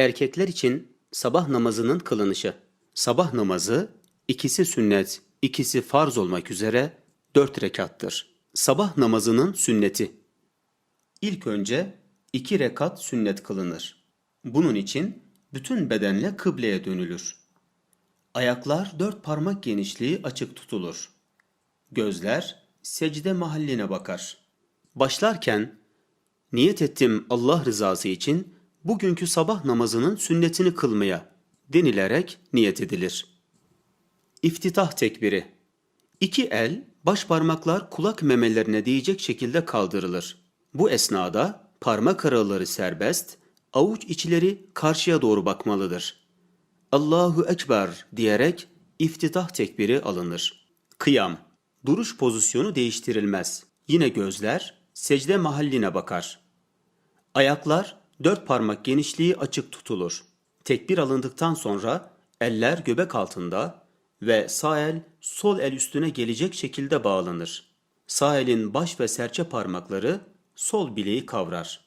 Erkekler için sabah namazının kılınışı. Sabah namazı ikisi sünnet, ikisi farz olmak üzere dört rekattır. Sabah namazının sünneti. İlk önce iki rekat sünnet kılınır. Bunun için bütün bedenle kıbleye dönülür. Ayaklar dört parmak genişliği açık tutulur. Gözler secde mahalline bakar. Başlarken niyet ettim Allah rızası için bugünkü sabah namazının sünnetini kılmaya denilerek niyet edilir. İftitah tekbiri. İki el, baş parmaklar kulak memelerine değecek şekilde kaldırılır. Bu esnada parmak araları serbest, avuç içleri karşıya doğru bakmalıdır. Allahu Ekber diyerek iftitah tekbiri alınır. Kıyam. Duruş pozisyonu değiştirilmez. Yine gözler secde mahalline bakar. Ayaklar dört parmak genişliği açık tutulur. Tekbir alındıktan sonra eller göbek altında ve sağ el sol el üstüne gelecek şekilde bağlanır. Sağ elin baş ve serçe parmakları sol bileği kavrar.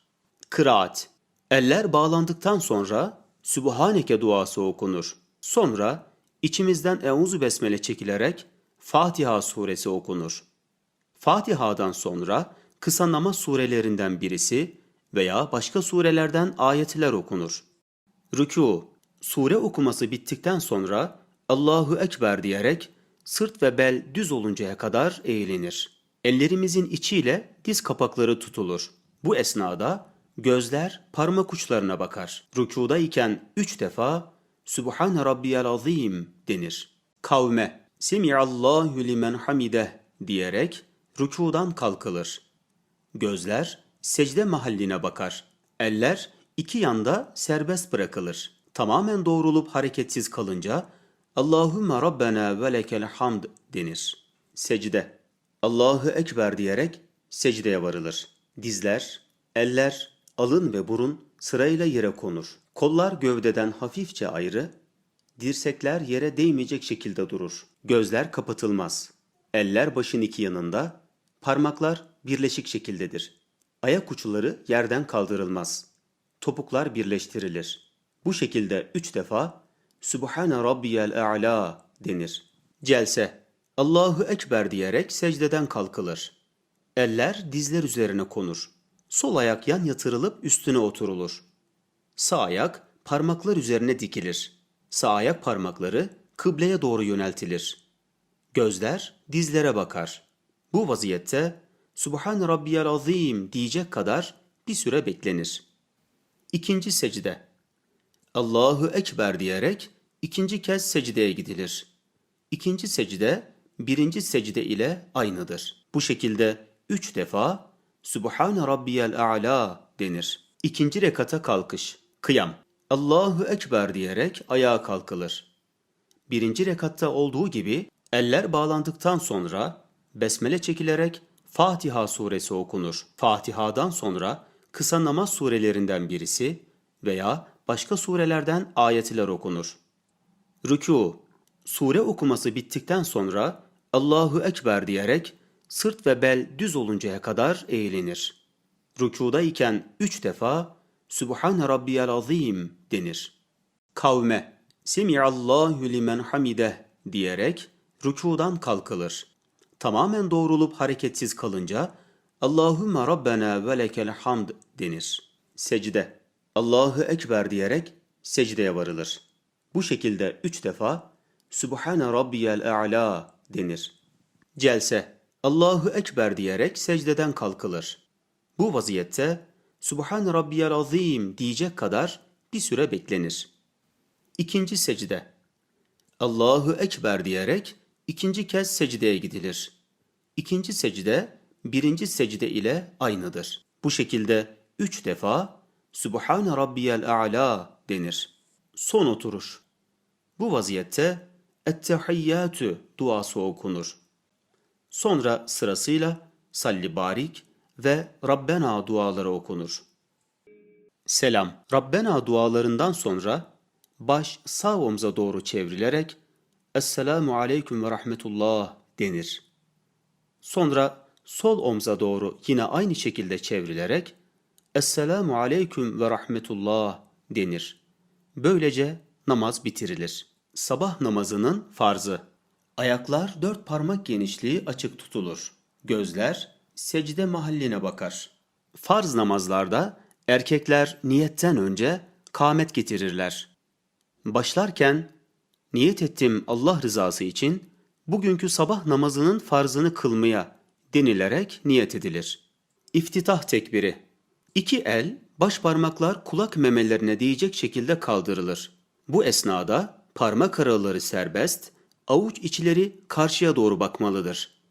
Kıraat. Eller bağlandıktan sonra Sübhaneke duası okunur. Sonra içimizden Euzu Besmele çekilerek Fatiha suresi okunur. Fatiha'dan sonra kısa namaz surelerinden birisi veya başka surelerden ayetler okunur. Rükû, sure okuması bittikten sonra Allahu Ekber diyerek sırt ve bel düz oluncaya kadar eğilinir. Ellerimizin içiyle diz kapakları tutulur. Bu esnada gözler parmak uçlarına bakar. Rükuda iken üç defa Sübhane Rabbiyel Azim denir. Kavme, Semiallahu limen hamideh diyerek rükudan kalkılır. Gözler secde mahalline bakar. Eller iki yanda serbest bırakılır. Tamamen doğrulup hareketsiz kalınca Allahümme Rabbena ve lekel hamd denir. Secde. Allahu Ekber diyerek secdeye varılır. Dizler, eller, alın ve burun sırayla yere konur. Kollar gövdeden hafifçe ayrı, dirsekler yere değmeyecek şekilde durur. Gözler kapatılmaz. Eller başın iki yanında, parmaklar birleşik şekildedir. Ayak uçları yerden kaldırılmaz. Topuklar birleştirilir. Bu şekilde üç defa Sübhane Rabbiyel A'la denir. Celse Allahu Ekber diyerek secdeden kalkılır. Eller dizler üzerine konur. Sol ayak yan yatırılıp üstüne oturulur. Sağ ayak parmaklar üzerine dikilir. Sağ ayak parmakları kıbleye doğru yöneltilir. Gözler dizlere bakar. Bu vaziyette Subhan Rabbiyel Azim diyecek kadar bir süre beklenir. İkinci secde. Allahu Ekber diyerek ikinci kez secdeye gidilir. İkinci secde birinci secde ile aynıdır. Bu şekilde üç defa Subhane Rabbiyel A'la denir. İkinci rekata kalkış, kıyam. Allahu Ekber diyerek ayağa kalkılır. Birinci rekatta olduğu gibi eller bağlandıktan sonra besmele çekilerek Fatiha suresi okunur. Fatiha'dan sonra kısa namaz surelerinden birisi veya başka surelerden ayetler okunur. Rükû, sure okuması bittikten sonra Allahu Ekber diyerek sırt ve bel düz oluncaya kadar eğilinir. Rükuda iken üç defa Sübhane Rabbiyel Azim denir. Kavme, Semiallahu limen hamideh diyerek rükudan kalkılır. Tamamen doğrulup hareketsiz kalınca Allahümme Rabbena ve lekel hamd denir. Secde, Allahu Ekber diyerek secdeye varılır. Bu şekilde üç defa Sübhane Rabbiyel A'la denir. Celse, Allahu Ekber diyerek secdeden kalkılır. Bu vaziyette Subhan Rabbiyel Azim diyecek kadar bir süre beklenir. İkinci secde. Allahu Ekber diyerek ikinci kez secdeye gidilir. İkinci secde birinci secde ile aynıdır. Bu şekilde üç defa Subhan Rabbiyel A'la denir. Son oturuş. Bu vaziyette Ettehiyyatü duası okunur. Sonra sırasıyla Salli Barik ve Rabbena duaları okunur. Selam. Rabbena dualarından sonra baş sağ omza doğru çevrilerek Esselamu aleyküm ve rahmetullah denir. Sonra sol omza doğru yine aynı şekilde çevrilerek Esselamu aleyküm ve rahmetullah denir. Böylece namaz bitirilir. Sabah namazının farzı. Ayaklar dört parmak genişliği açık tutulur. Gözler secde mahalline bakar. Farz namazlarda erkekler niyetten önce kâmet getirirler. Başlarken niyet ettim Allah rızası için bugünkü sabah namazının farzını kılmaya denilerek niyet edilir. İftitah tekbiri. İki el, baş parmaklar kulak memelerine değecek şekilde kaldırılır. Bu esnada parmak araları serbest, avuç içleri karşıya doğru bakmalıdır.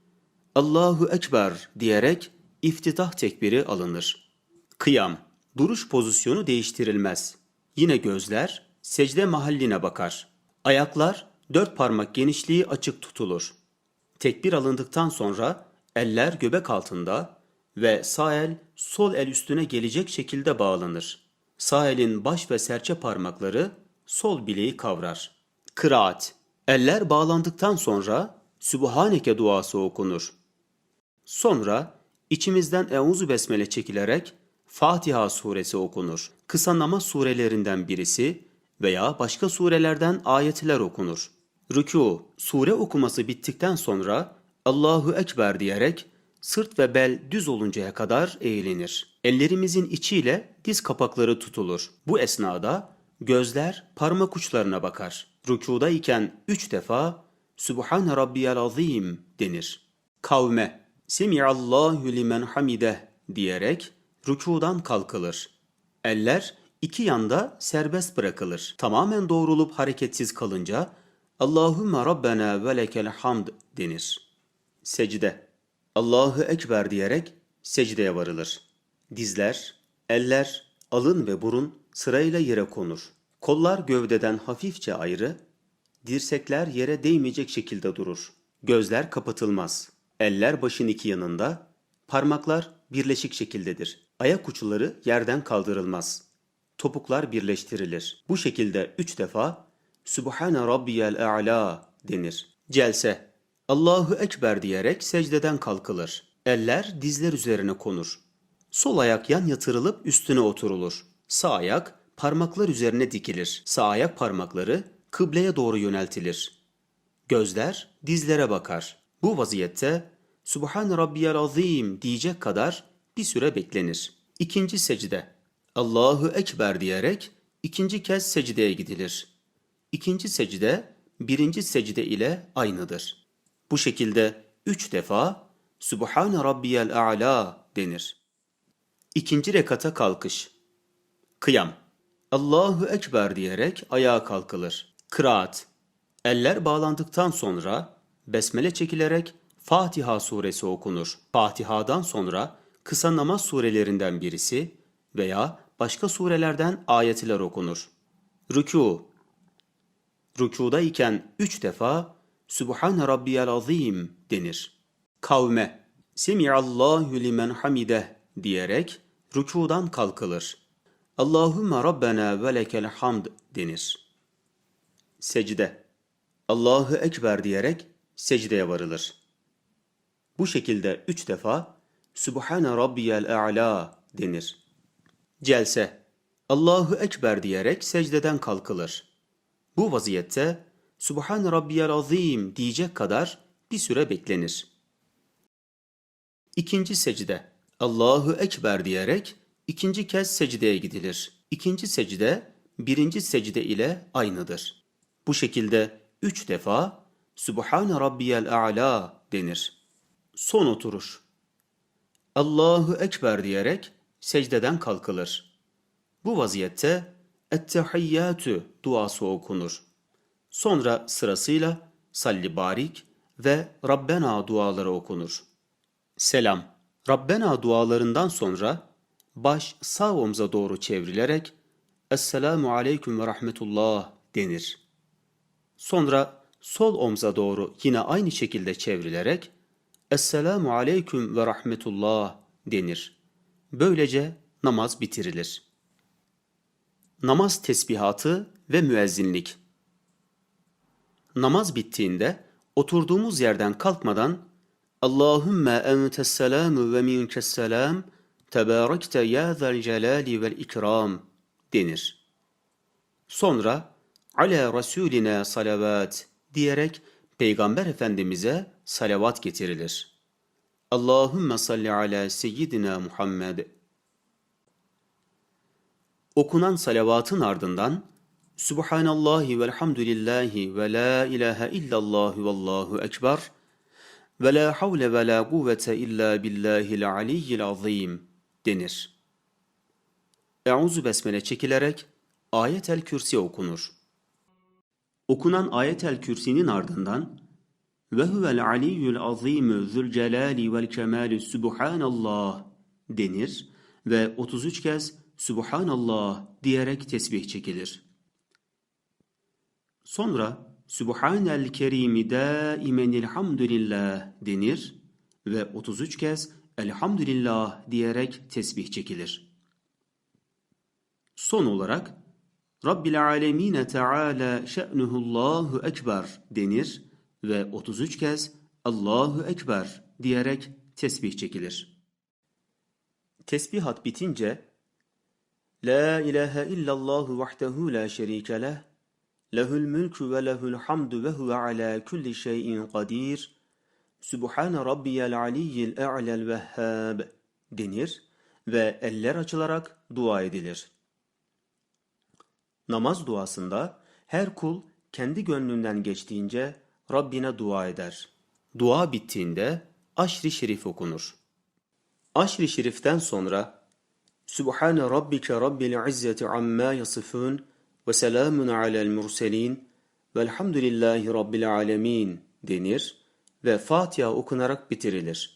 Allahu Ekber diyerek iftitah tekbiri alınır. Kıyam. Duruş pozisyonu değiştirilmez. Yine gözler secde mahalline bakar. Ayaklar dört parmak genişliği açık tutulur. Tekbir alındıktan sonra eller göbek altında ve sağ el sol el üstüne gelecek şekilde bağlanır. Sağ elin baş ve serçe parmakları sol bileği kavrar. Kıraat. Eller bağlandıktan sonra Sübhaneke duası okunur. Sonra içimizden Euzu Besmele çekilerek Fatiha suresi okunur. Kısa namaz surelerinden birisi veya başka surelerden ayetler okunur. Rükû, sure okuması bittikten sonra Allahu Ekber diyerek sırt ve bel düz oluncaya kadar eğilinir. Ellerimizin içiyle diz kapakları tutulur. Bu esnada gözler parmak uçlarına bakar. Rükuda iken üç defa Sübhane Rabbiyal Azim denir. Kavme, Semiallahu limen hamideh diyerek rükudan kalkılır. Eller iki yanda serbest bırakılır. Tamamen doğrulup hareketsiz kalınca Allahümme Rabbena ve lekel hamd denir. Secde. Allahu Ekber diyerek secdeye varılır. Dizler, eller, alın ve burun sırayla yere konur. Kollar gövdeden hafifçe ayrı, dirsekler yere değmeyecek şekilde durur. Gözler kapatılmaz. Eller başın iki yanında, parmaklar birleşik şekildedir. Ayak uçları yerden kaldırılmaz. Topuklar birleştirilir. Bu şekilde üç defa Sübhane Rabbiyel A'la denir. Celse Allahu Ekber diyerek secdeden kalkılır. Eller dizler üzerine konur. Sol ayak yan yatırılıp üstüne oturulur. Sağ ayak parmaklar üzerine dikilir. Sağ ayak parmakları kıbleye doğru yöneltilir. Gözler dizlere bakar. Bu vaziyette Subhan Rabbiyal Azim diyecek kadar bir süre beklenir. İkinci secde. Allahu Ekber diyerek ikinci kez secdeye gidilir. İkinci secde birinci secde ile aynıdır. Bu şekilde üç defa Subhane Rabbiyel A'la denir. İkinci rekata kalkış. Kıyam. Allahu Ekber diyerek ayağa kalkılır. Kıraat. Eller bağlandıktan sonra besmele çekilerek Fatiha suresi okunur. Fatiha'dan sonra kısa namaz surelerinden birisi veya başka surelerden ayetler okunur. Rükû. Rükuda iken üç defa Sübhane Rabbiyal Azim denir. Kavme. Semiallahu limen hamideh diyerek rükudan kalkılır. Allahümme Rabbena ve lekel hamd denir. Secde. Allahu Ekber diyerek secdeye varılır. Bu şekilde üç defa Sübhane Rabbiyel A'la denir. Celse. Allahu Ekber diyerek secdeden kalkılır. Bu vaziyette Subhan Rabbiyel Azim diyecek kadar bir süre beklenir. İkinci secde. Allahu Ekber diyerek ikinci kez secdeye gidilir. İkinci secde birinci secde ile aynıdır. Bu şekilde üç defa Subhan Rabbiyel A'la denir. Son oturuş. Allahu Ekber diyerek secdeden kalkılır. Bu vaziyette Ettehiyyatü duası okunur. Sonra sırasıyla Salli Barik ve Rabbena duaları okunur. Selam. Rabbena dualarından sonra baş sağ omza doğru çevrilerek Esselamu aleyküm ve rahmetullah denir. Sonra sol omza doğru yine aynı şekilde çevrilerek Esselamu aleyküm ve rahmetullah denir. Böylece namaz bitirilir. Namaz tesbihatı ve müezzinlik Namaz bittiğinde oturduğumuz yerden kalkmadan Allahümme entes selamu ve minkes selam tebarekte ya zel celali vel ikram denir. Sonra ala rasulina salavat diyerek Peygamber Efendimiz'e salavat getirilir. Allahümme salli ala seyyidina Muhammed. Okunan salavatın ardından Subhanallahi velhamdülillahi ve la ilahe illallah ve allahu ekber ve la havle ve la kuvvete illa billahil aliyyil azim denir. Euzu besmele çekilerek ayetel kürsi okunur. Okunan ayetel kürsinin ardından ve huvel aliyyul azim zülcelali vel kemali subhanallah denir ve 33 kez subhanallah diyerek tesbih çekilir. Sonra Subhanel Kerimi daimenil hamdülillah denir ve 33 kez elhamdülillah diyerek tesbih çekilir. Son olarak Rabbil alemine teala şe'nuhullahu ekber denir ve 33 kez Allahu ekber diyerek tesbih çekilir. Tesbihat bitince La ilahe illallah vahdehu la şerike leh lehul mülkü ve lehul hamdu ve huve ala kulli şeyin kadir Sübhane rabbiyel aliyyil e'lel vehhab denir ve eller açılarak dua edilir. Namaz duasında her kul kendi gönlünden geçtiğince Rabbine dua eder. Dua bittiğinde aşri şerif okunur. Aşri şeriften sonra Sübhane rabbike rabbil izzeti amma yasifun ve selamun alel murselin velhamdülillahi rabbil alemin denir ve Fatiha okunarak bitirilir.